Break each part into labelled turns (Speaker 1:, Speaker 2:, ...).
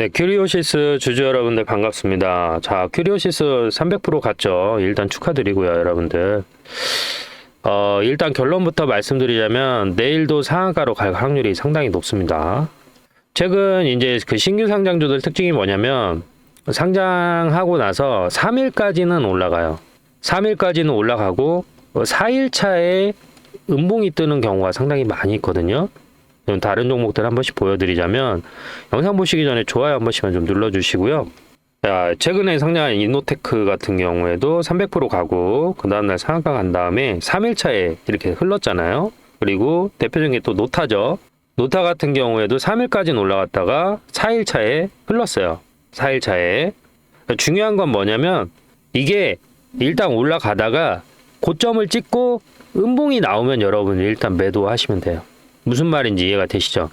Speaker 1: 네, 큐리오시스 주주 여러분들 반갑습니다. 자, 큐리오시스 300% 갔죠. 일단 축하드리고요, 여러분들. 어, 일단 결론부터 말씀드리자면 내일도 상한가로 갈 확률이 상당히 높습니다. 최근 이제 그 신규 상장주들 특징이 뭐냐면 상장하고 나서 3일까지는 올라가요. 3일까지는 올라가고 4일 차에 음봉이 뜨는 경우가 상당히 많이 있거든요. 좀 다른 종목들 한 번씩 보여드리자면 영상 보시기 전에 좋아요 한 번씩만 좀 눌러주시고요. 자, 최근에 상장한 이노테크 같은 경우에도 300% 가고 그 다음날 상한가 간 다음에 3일 차에 이렇게 흘렀잖아요. 그리고 대표적인 게 또 노타죠. 노타 같은 경우에도 3일까지는 올라갔다가 4일 차에 흘렀어요. 4일 차에. 중요한 건 뭐냐면 이게 일단 올라가다가 고점을 찍고 음봉이 나오면 여러분 일단 매도하시면 돼요. 무슨 말인지 이해가 되시죠?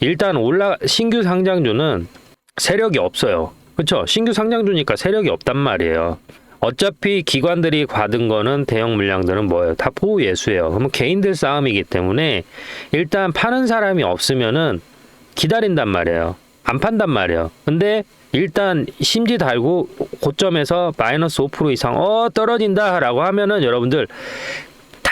Speaker 1: 일단 올라 신규 상장주는 세력이 없어요. 그렇죠? 신규 상장주니까 세력이 없단 말이에요. 어차피 기관들이 받은 거는 대형 물량들은 뭐예요? 다 보호 예수예요. 그러면 개인들 싸움이기 때문에 일단 파는 사람이 없으면은 기다린단 말이에요. 안 판단 말이에요. 근데 일단 심지 달고 고점에서 마이너스 5% 이상 어 떨어진다라고 하면은 여러분들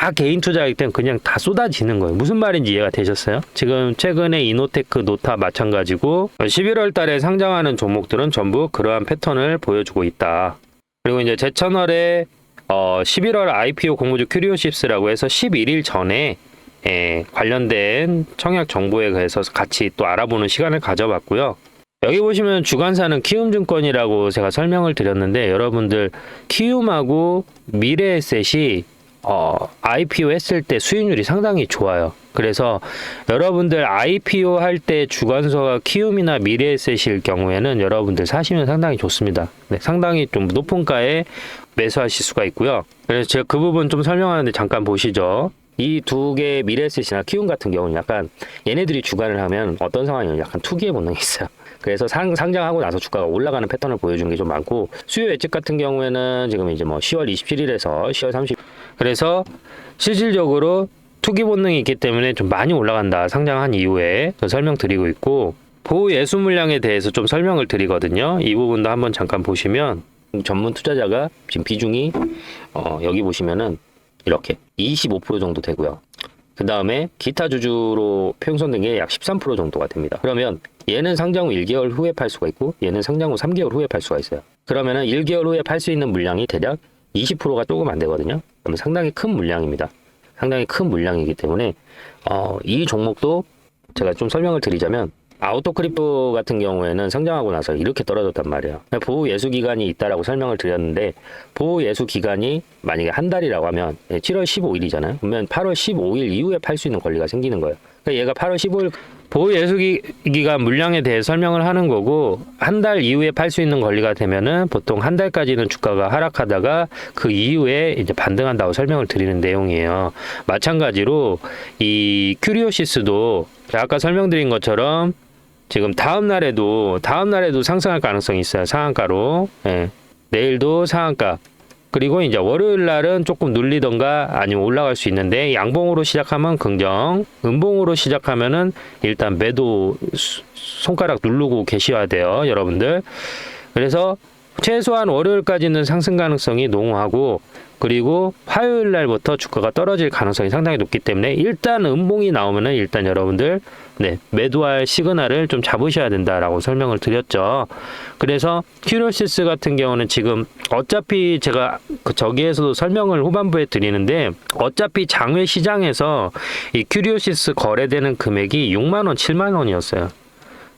Speaker 1: 다 개인 투자이기 때문에 그냥 다 쏟아지는 거예요. 무슨 말인지 이해가 되셨어요? 지금 최근에 이노테크, 노타 마찬가지고 11월 달에 상장하는 종목들은 전부 그러한 패턴을 보여주고 있다. 그리고 이제 제 채널에 어 11월 IPO 공모주 큐리오십스라고 해서 11일 전에 예, 관련된 청약 정보에 대해서 같이 또 알아보는 시간을 가져봤고요. 여기 보시면 주관사는 키움증권이라고 제가 설명을 드렸는데 여러분들 키움하고 미래에셋이 어, IPO 했을 때 수익률이 상당히 좋아요. 그래서 여러분들 IPO 할 때 주관서가 키움이나 미래에셋일 경우에는 여러분들 사시면 상당히 좋습니다. 네, 상당히 좀 높은 가에 매수하실 수가 있고요. 그래서 제가 그 부분 좀 설명하는데 잠깐 보시죠. 이 두 개의 미래에셋이나 키움 같은 경우는 약간 얘네들이 주관을 하면 어떤 상황이냐면 약간 투기의 본능이 있어요. 그래서 상, 상장하고 나서 주가가 올라가는 패턴을 보여주는 게좀 많고 수요 예측 같은 경우에는 지금 이제 뭐 10월 27일에서 10월 30일 그래서 실질적으로 투기 본능이 있기 때문에 좀 많이 올라간다 상장한 이후에 설명드리고 있고 보호 예수 물량에 대해서 좀 설명을 드리거든요. 이 부분도 한번 잠깐 보시면 전문 투자자가 지금 비중이 어, 여기 보시면은 이렇게 25% 정도 되고요. 그 다음에 기타 주주로 평선된 게 약 13% 정도가 됩니다. 그러면 얘는 상장 후 1개월 후에 팔 수가 있고 얘는 상장 후 3개월 후에 팔 수가 있어요. 그러면은 1개월 후에 팔 수 있는 물량이 대략 20%가 조금 안 되거든요. 상당히 큰 물량입니다. 상당히 큰 물량이기 때문에 어, 이 종목도 제가 좀 설명을 드리자면 아우토 크립토 같은 경우에는 상장하고 나서 이렇게 떨어졌단 말이에요. 보호 예수 기간이 있다라고 설명을 드렸는데 보호 예수 기간이 만약에 한 달이라고 하면 7월 15일이잖아요. 그러면 8월 15일 이후에 팔 수 있는 권리가 생기는 거예요. 그러니까 얘가 8월 15일 보호 예수 기간 물량에 대해 설명을 하는 거고 한 달 이후에 팔 수 있는 권리가 되면은 보통 한 달까지는 주가가 하락하다가 그 이후에 이제 반등한다고 설명을 드리는 내용이에요. 마찬가지로 이 큐리오시스도 아까 설명드린 것처럼 지금 다음 날에도 다음 날에도 상승할 가능성이 있어요. 상한가로. 예. 내일도 상한가. 그리고 이제 월요일 날은 조금 눌리던가 아니면 올라갈 수 있는데 양봉으로 시작하면 긍정, 음봉으로 시작하면은 일단 매도 수- 손가락 누르고 계셔야 돼요, 여러분들. 그래서 최소한 월요일까지는 상승 가능성이 농후하고 그리고 화요일 날부터 주가가 떨어질 가능성이 상당히 높기 때문에 일단 음봉이 나오면은 일단 여러분들 네, 매도할 시그널을 좀 잡으셔야 된다라고 설명을 드렸죠. 그래서 큐로시스 같은 경우는 지금 어차피 제가 그 저기에서도 설명을 후반부에 드리는데 어차피 장외 시장에서 이 큐리오시스 거래되는 금액이 6만 원, 7만 원이었어요.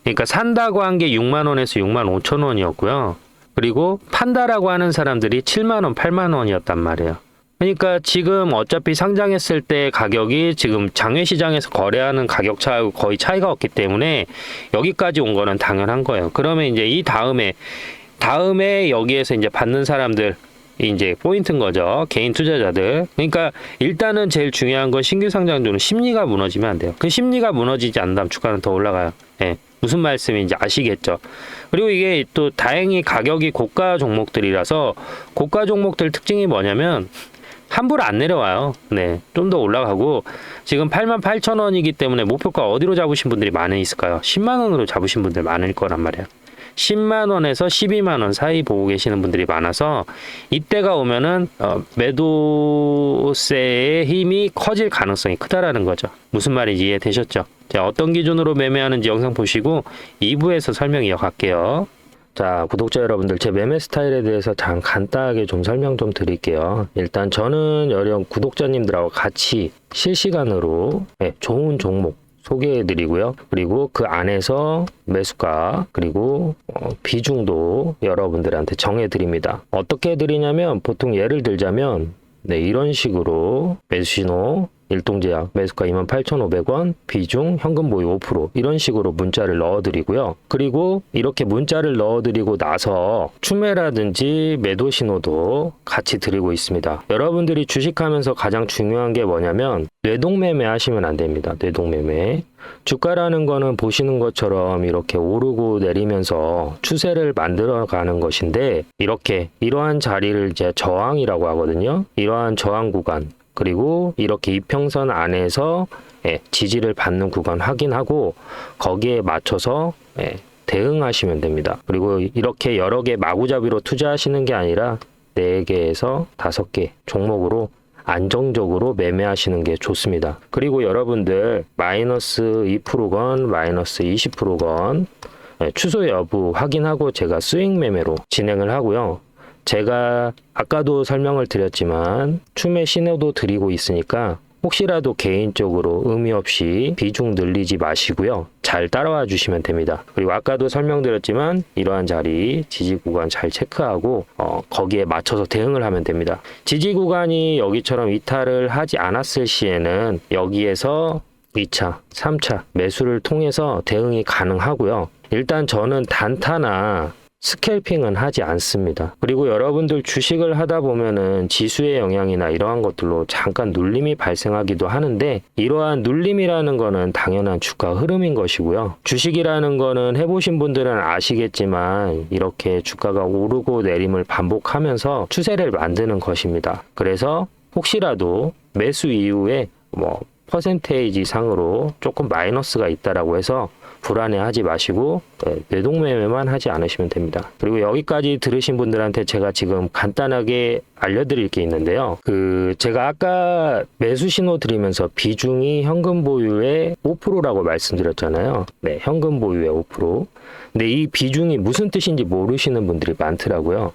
Speaker 1: 그러니까 산다고 한 게 6만 원에서 6만 5천 원이었고요. 그리고 판다라고 하는 사람들이 7만 원, 8만 원이었단 말이에요. 그러니까 지금 어차피 상장했을 때 가격이 지금 장외 시장에서 거래하는 가격 차하고 거의 차이가 없기 때문에 여기까지 온 거는 당연한 거예요. 그러면 이제 이 다음에 다음에 여기에서 이제 받는 사람들 이제 포인트인 거죠. 개인 투자자들. 그러니까 일단은 제일 중요한 건 신규 상장주는 심리가 무너지면 안 돼요. 그 심리가 무너지지 않다면 주가는 더 올라가요. 예. 무슨 말씀인지 아시겠죠? 그리고 이게 또 다행히 가격이 고가 종목들이라서 고가 종목들 특징이 뭐냐면 함부로 안 내려와요. 네. 좀 더 올라가고 지금 8만 8천 원이기 때문에 목표가 어디로 잡으신 분들이 많이 있을까요? 10만 원으로 잡으신 분들 많을 거란 말이에요. 10만 원에서 12만 원 사이 보고 계시는 분들이 많아서 이때가 오면은 어, 매도세의 힘이 커질 가능성이 크다라는 거죠. 무슨 말인지 이해되셨죠? 자, 어떤 기준으로 매매하는지 영상 보시고 2부에서 설명 이어갈게요. 자, 구독자 여러분들, 제 매매 스타일에 대해서 잠 간단하게 좀 설명 좀 드릴게요. 일단 저는 여러 구독자님들하고 같이 실시간으로 네, 좋은 종목 소개해 드리고요. 그리고 그 안에서 매수가 그리고 어, 비중도 여러분들한테 정해 드립니다. 어떻게 드리냐면 보통 예를 들자면 네, 이런 식으로 매수 신호 일동제약 매수가 28,500원 비중 현금 보유 5% 이런 식으로 문자를 넣어드리고요. 그리고 이렇게 문자를 넣어드리고 나서 추매라든지 매도 신호도 같이 드리고 있습니다. 여러분들이 주식하면서 가장 중요한 게 뭐냐면 뇌동매매 하시면 안 됩니다. 뇌동매매. 주가라는 거는 보시는 것처럼 이렇게 오르고 내리면서 추세를 만들어 가는 것인데 이렇게 이러한 자리를 이제 저항이라고 하거든요. 이러한 저항 구간 그리고 이렇게 이평선 안에서 예, 지지를 받는 구간 확인하고 거기에 맞춰서 예, 대응하시면 됩니다. 그리고 이렇게 여러 개 마구잡이로 투자하시는 게 아니라 4개에서 5개 종목으로 안정적으로 매매하시는 게 좋습니다. 그리고 여러분들 마이너스 2%건 마이너스 20%건 예, 취소 여부 확인하고 제가 스윙 매매로 진행을 하고요. 제가 아까도 설명을 드렸지만 추매 신호도 드리고 있으니까 혹시라도 개인적으로 의미 없이 비중 늘리지 마시고요. 잘 따라와 주시면 됩니다. 그리고 아까도 설명드렸지만 이러한 자리 지지 구간 잘 체크하고 어, 거기에 맞춰서 대응을 하면 됩니다. 지지 구간이 여기처럼 이탈을 하지 않았을 시에는 여기에서 2차, 3차 매수를 통해서 대응이 가능하고요. 일단 저는 단타나 스캘핑은 하지 않습니다. 그리고 여러분들 주식을 하다 보면은 지수의 영향이나 이러한 것들로 잠깐 눌림이 발생하기도 하는데 이러한 눌림이라는 거는 당연한 주가 흐름인 것이고요. 주식이라는 거는 해보신 분들은 아시겠지만 이렇게 주가가 오르고 내림을 반복하면서 추세를 만드는 것입니다. 그래서 혹시라도 매수 이후에 뭐 퍼센테이지 상으로 조금 마이너스가 있다라고 해서 불안해하지 마시고 네, 뇌동매매만 하지 않으시면 됩니다. 그리고 여기까지 들으신 분들한테 제가 지금 간단하게 알려드릴 게 있는데요. 그 제가 아까 매수 신호 드리면서 비중이 현금 보유의 5%라고 말씀드렸잖아요. 네, 현금 보유의 5%. 근데 이 비중이 무슨 뜻인지 모르시는 분들이 많더라고요.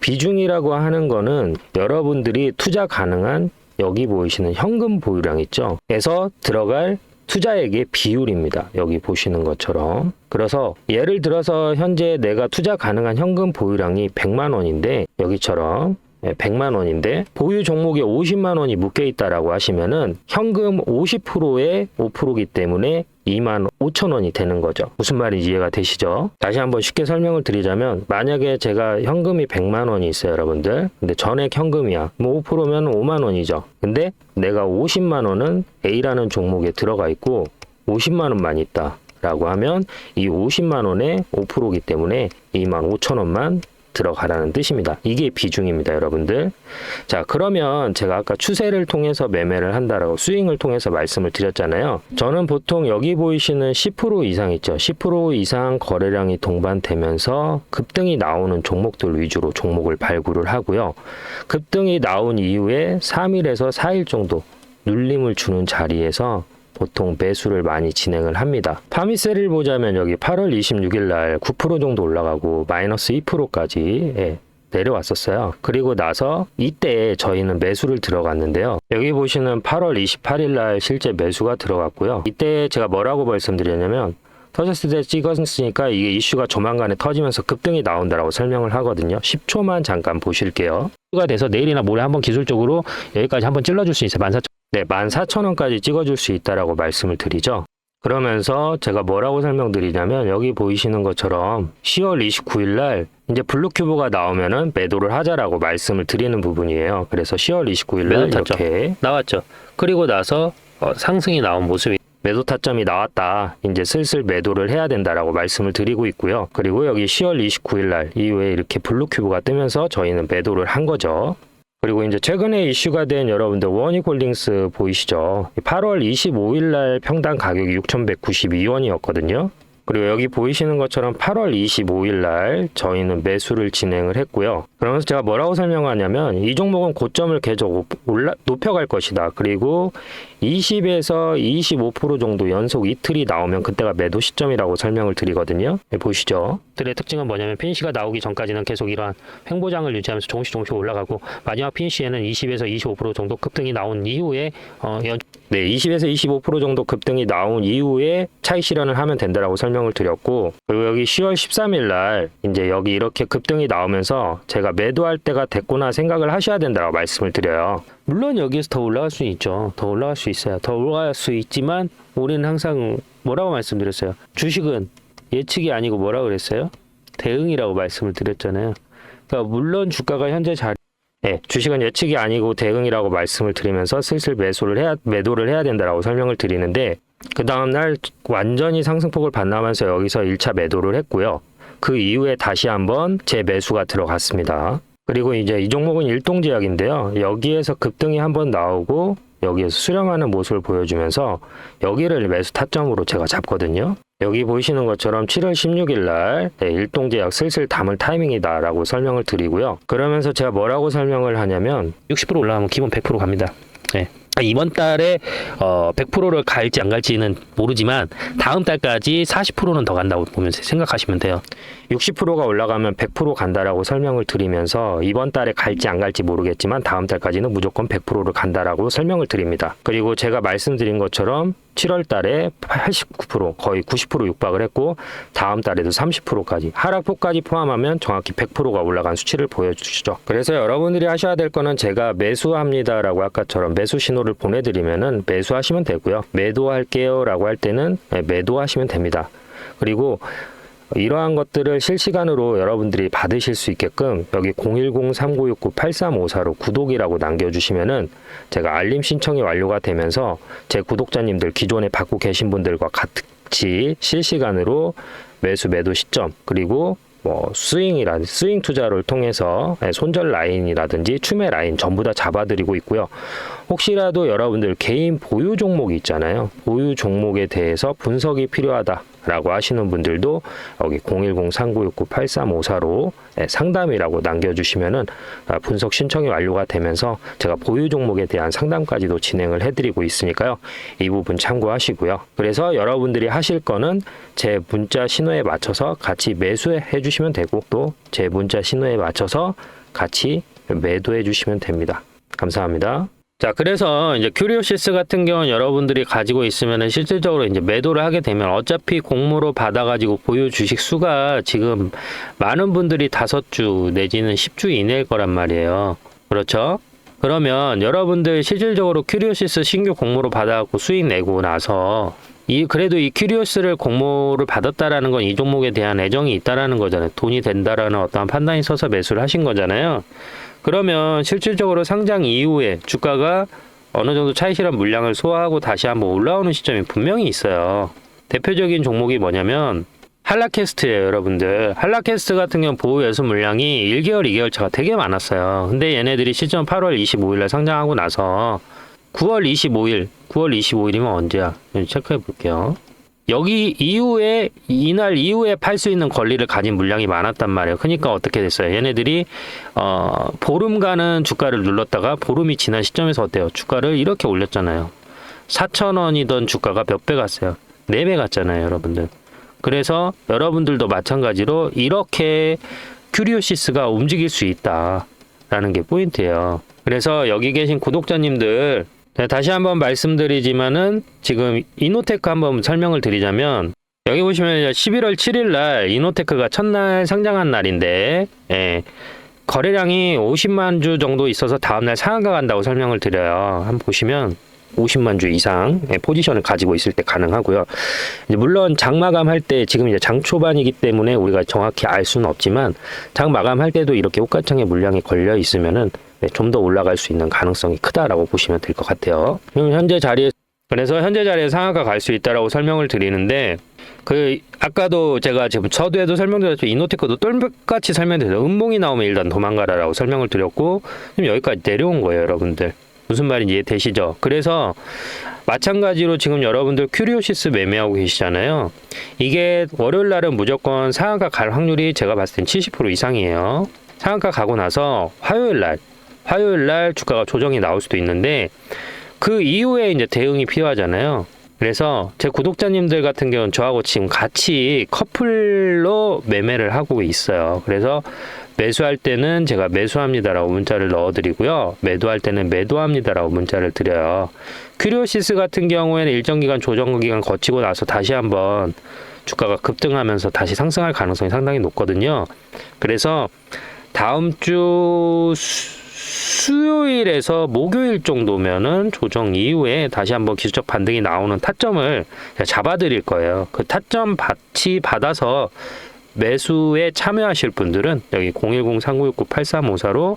Speaker 1: 비중이라고 하는 거는 여러분들이 투자 가능한 여기 보이시는 현금 보유량 있죠? 에서 들어갈 투자액의 비율입니다. 여기 보시는 것처럼. 그래서 예를 들어서 현재 내가 투자 가능한 현금 보유량이 100만 원인데 여기처럼 100만 원인데 보유 종목에 50만 원이 묶여 있다라고 하시면은 현금 50%의 5%이기 때문에 2만 5천 원이 되는 거죠. 무슨 말인지 이해가 되시죠? 다시 한번 쉽게 설명을 드리자면 만약에 제가 현금이 100만 원이 있어요, 여러분들. 근데 전액 현금이야. 뭐 5%면 5만 원이죠. 근데 내가 50만 원은 A라는 종목에 들어가 있고 50만 원만 있다. 라고 하면 이 50만 원의 5%이기 때문에 2만 5천 원만 들어가라는 뜻입니다. 이게 비중입니다, 여러분들. 자, 그러면 제가 아까 추세를 통해서 매매를 한다라고 스윙을 통해서 말씀을 드렸잖아요. 저는 보통 여기 보이시는 10% 이상 있죠. 10% 이상 거래량이 동반되면서 급등이 나오는 종목들 위주로 종목을 발굴을 하고요. 급등이 나온 이후에 3일에서 4일 정도 눌림을 주는 자리에서 보통 매수를 많이 진행을 합니다. 파미셀을 보자면 여기 8월 26일 날 9% 정도 올라가고 마이너스 2%까지 예, 내려왔었어요. 그리고 나서 이때 저희는 매수를 들어갔는데요. 여기 보시는 8월 28일 날 실제 매수가 들어갔고요. 이때 제가 뭐라고 말씀드렸냐면 터졌을 때 찍었으니까 이게 이슈가 조만간에 터지면서 급등이 나온다라고 설명을 하거든요. 10초만 잠깐 보실게요. 가 돼서 내일이나 모레 한번 기술적으로 여기까지 한번 찔러줄 수 있어요. 14,000 네, 14,000원까지 찍어줄 수 있다라고 말씀을 드리죠. 그러면서 제가 뭐라고 설명드리냐면 여기 보이시는 것처럼 10월 29일 날 이제 블루큐브가 나오면은 매도를 하자라고 말씀을 드리는 부분이에요. 그래서 10월 29일 날. 이렇게 나왔죠. 그리고 나서 어, 상승이 나온 모습이 매도 타점이 나왔다. 이제 슬슬 매도를 해야 된다라고 말씀을 드리고 있고요. 그리고 여기 10월 29일 날 이후에 이렇게 블루큐브가 뜨면서 저희는 매도를 한 거죠. 그리고 이제 최근에 이슈가 된 여러분들 원익홀딩스 보이시죠? 8월 25일 날 평당 가격이 6,192원이었거든요. 그리고 여기 보이시는 것처럼 8월 25일 날 저희는 매수를 진행을 했고요. 그러면서 제가 뭐라고 설명하냐면 이 종목은 고점을 계속 올라 높여갈 것이다. 그리고 20에서 25% 정도 연속 이틀이 나오면 그때가 매도 시점이라고 설명을 드리거든요. 네, 보시죠. 들의 특징은 뭐냐면 핀시가 나오기 전까지는 계속 이러한 횡보장을 유지하면서 조금씩 조금씩 올라가고 마지막 핀시에는 20에서 25% 정도 급등이 나온 이후에 어, 연... 네, 20에서 25% 정도 급등이 나온 이후에 차익 실현을 하면 된다라고 설명 을 드렸고 그리고 여기 10월 13일 날 이제 여기 이렇게 급등이 나오면서 제가 매도할 때가 됐구나 생각을 하셔야 된다고 말씀을 드려요. 물론 여기에서 더 올라갈 수 있죠. 더 올라갈 수 있어요. 더 올라갈 수 있지만 우리는 항상 뭐라고 말씀드렸어요. 주식은 예측이 아니고 뭐라고 그랬어요? 대응이라고 말씀을 드렸잖아요. 그러니까 물론 주가가 현재 자리 네, 주식은 예측이 아니고 대응이라고 말씀을 드리면서 슬슬 매수를 해야 매도를 해야 된다라고 설명을 드리는데 그 다음 날 완전히 상승폭을 반납하면서 여기서 1차 매도를 했고요. 그 이후에 다시 한번 재매수가 들어갔습니다. 그리고 이제 이 종목은 일동제약인데요. 여기에서 급등이 한번 나오고 여기에서 수렴하는 모습을 보여주면서 여기를 매수 타점으로 제가 잡거든요. 여기 보이시는 것처럼 7월 16일 날 네, 일동제약 슬슬 담을 타이밍이다라고 설명을 드리고요. 그러면서 제가 뭐라고 설명을 하냐면 60% 올라가면 기본 100% 갑니다. 네. 이번 달에 어 100%를 갈지 안 갈지는 모르지만 다음 달까지 40%는 더 간다고 보면서 생각하시면 돼요. 60%가 올라가면 100% 간다라고 설명을 드리면서 이번 달에 갈지 안 갈지 모르겠지만 다음 달까지는 무조건 100%를 간다라고 설명을 드립니다. 그리고 제가 말씀드린 것처럼 7월 달에 89% 거의 90% 육박을 했고 다음 달에도 30%까지 하락폭까지 포함하면 정확히 100%가 올라간 수치를 보여주시죠. 그래서 여러분들이 하셔야 될 거는 제가 매수합니다라고 아까처럼 매수 신호를 보내드리면은 매수하시면 되고요. 매도할게요라고 할 때는 네, 매도하시면 됩니다. 그리고 이러한 것들을 실시간으로 여러분들이 받으실 수 있게끔 여기 010-3969-8354로 구독이라고 남겨주시면은 제가 알림 신청이 완료가 되면서 제 구독자님들 기존에 받고 계신 분들과 같이 실시간으로 매수 매도 시점 그리고 뭐 스윙이라든지 스윙 투자를 통해서 예, 손절 라인이라든지 추매 라인 전부 다 잡아드리고 있고요. 혹시라도 여러분들 개인 보유 종목이 있잖아요. 보유 종목에 대해서 분석이 필요하다 라고 하시는 분들도 여기 010-3969-8354로 예, 상담이라고 남겨주시면은 아, 분석 신청이 완료가 되면서 제가 보유 종목에 대한 상담까지도 진행을 해드리고 있으니까요. 이 부분 참고하시고요. 그래서 여러분들이 하실 거는 제 문자 신호에 맞춰서 같이 매수해 주시면 되고 또 제 문자 신호에 맞춰서 같이 매도해 주시면 됩니다. 감사합니다. 자, 그래서 이제 큐리오시스 같은 경우는 여러분들이 가지고 있으면은 실질적으로 이제 매도를 하게 되면 어차피 공모로 받아가지고 보유 주식 수가 지금 많은 분들이 다섯 주 내지는 10주 이내일 거란 말이에요. 그렇죠? 그러면 여러분들 실질적으로 큐리오시스 신규 공모로 받아갖고 수익 내고 나서 이 그래도 이 큐리오스를 공모를 받았다라는 건 이 종목에 대한 애정이 있다라는 거잖아요. 돈이 된다라는 어떠한 판단이 서서 매수를 하신 거잖아요. 그러면 실질적으로 상장 이후에 주가가 어느 정도 차익 실현 물량을 소화하고 다시 한번 올라오는 시점이 분명히 있어요. 대표적인 종목이 뭐냐면 한라캐스트예요, 여러분들. 한라캐스트 같은 경우 보호 예수 물량이 1개월, 2개월 차가 되게 많았어요. 근데 얘네들이 시점 8월 25일 날 상장하고 나서 9월 25일, 9월 25일이면 언제야? 체크해 볼게요. 여기 이후에 이날 이후에 팔 수 있는 권리를 가진 물량이 많았단 말이에요. 그러니까 어떻게 됐어요? 얘네들이 어 보름간은 주가를 눌렀다가 보름이 지난 시점에서 어때요? 주가를 이렇게 올렸잖아요. 4천 원이던 주가가 몇 배 갔어요? 4배 갔잖아요, 여러분들. 그래서 여러분들도 마찬가지로 이렇게 큐리오시스가 움직일 수 있다라는 게 포인트예요. 그래서 여기 계신 구독자님들 네, 다시 한번 말씀드리지만은 지금 이노테크 한번 설명을 드리자면 여기 보시면 11월 7일 날 이노테크가 첫날 상장한 날인데 예, 거래량이 50만 주 정도 있어서 다음날 상한가 간다고 설명을 드려요. 한번 보시면 50만 주 이상 의 포지션을 가지고 있을 때 가능하고요. 물론 장 마감할 때 지금 이제 장 초반이기 때문에 우리가 정확히 알 수는 없지만 장 마감할 때도 이렇게 옷가창에 물량이 걸려 있으면은 네, 좀더 올라갈 수 있는 가능성이 크다라고 보시면 될 것 같아요. 그럼 현재 자리에 그래서 현재 자리에 상하가 갈 수 있다라고 설명을 드리는데 그 아까도 제가 지금 저도에도 설명드렸죠 이노테크도 똑같이 설명드렸죠 음봉이 나오면 일단 도망가라라고 설명을 드렸고 지금 여기까지 내려온 거예요 여러분들 무슨 말인지 이해되시죠 그래서 마찬가지로 지금 여러분들 큐리오시스 매매하고 계시잖아요. 이게 월요일 날은 무조건 상한가 갈 확률이 제가 봤을 땐 70% 이상이에요. 상한가 가고 나서 화요일 날, 화요일 날 주가가 조정이 나올 수도 있는데 그 이후에 이제 대응이 필요하잖아요. 그래서 제 구독자님들 같은 경우는 저하고 지금 같이 커플로 매매를 하고 있어요. 그래서 매수할 때는 제가 매수합니다라고 문자를 넣어드리고요. 매도할 때는 매도합니다라고 문자를 드려요. 큐리오시스 같은 경우에는 일정 기간 조정 기간 거치고 나서 다시 한번 주가가 급등하면서 다시 상승할 가능성이 상당히 높거든요. 그래서 다음 주 수- 수요일에서 목요일 정도면은 조정 이후에 다시 한번 기술적 반등이 나오는 타점을 잡아드릴 거예요. 그 타점 같이 받아서 매수에 참여하실 분들은 여기 010-3969-8354로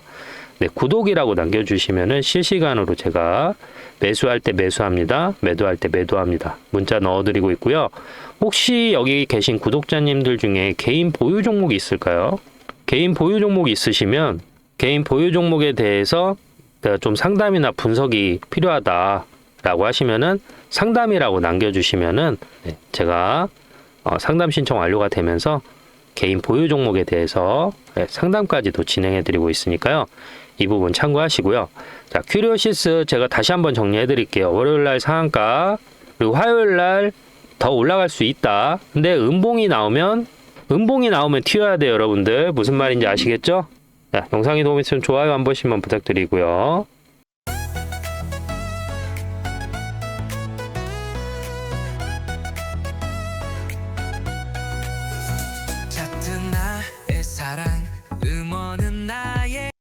Speaker 1: 네, 구독이라고 남겨주시면은 실시간으로 제가 매수할 때 매수합니다. 매도할 때 매도합니다. 문자 넣어드리고 있고요. 혹시 여기 계신 구독자님들 중에 개인 보유 종목이 있을까요? 개인 보유 종목이 있으시면 개인 보유 종목에 대해서 내가 좀 상담이나 분석이 필요하다라고 하시면은 상담이라고 남겨주시면은 네, 제가 어, 상담 신청 완료가 되면서 개인 보유 종목에 대해서 네, 상담까지도 진행해 드리고 있으니까요. 이 부분 참고하시고요. 자, 큐리오시스 제가 다시 한번 정리해 드릴게요. 월요일 날 상한가, 그리고 화요일 날 더 올라갈 수 있다. 근데 음봉이 나오면, 음봉이 나오면 튀어야 돼요, 여러분들. 무슨 말인지 아시겠죠? 자, 영상이 도움이 됐으면 좋아요 한 번씩만 부탁드리고요.